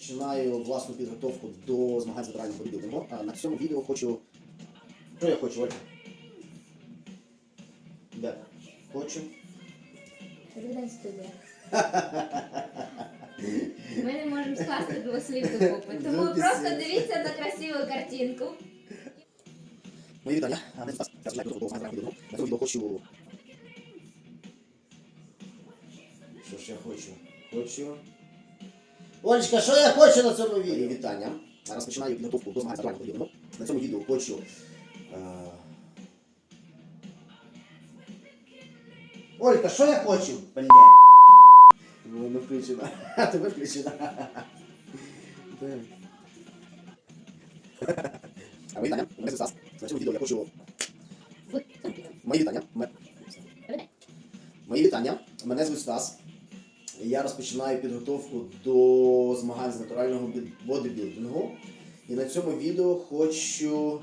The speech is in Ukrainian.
Починаю власну підготовку до змагань з бодібілдингу. А на цьому відео хочу. Що я хочу, Ольга? Де? Хочу. Студія. Ми не можемо скласти двох слів докупи, тому просто дивіться на красиву картинку. Мої вітання. А, мене Стас. Я підготовку до змагань з бодібілдингу. На цьому відео хочу. Що ж я хочу? Хочу. Олечка, що я хочу на цьому відео? вітання. Зараз починаю підготовку до змагань з натурального. На цьому відео хочу. е, Олька, що я хочу? Блядь. Ну, не включено. А тебе включено. Так. А мої вітання. Мене звуть На цьому відео я хочу. Мої вітання. Мої вітання. Мене звуть Стас. Я розпочинаю підготовку до змагань з натурального бі- бодибілдингу. І на цьому відео хочу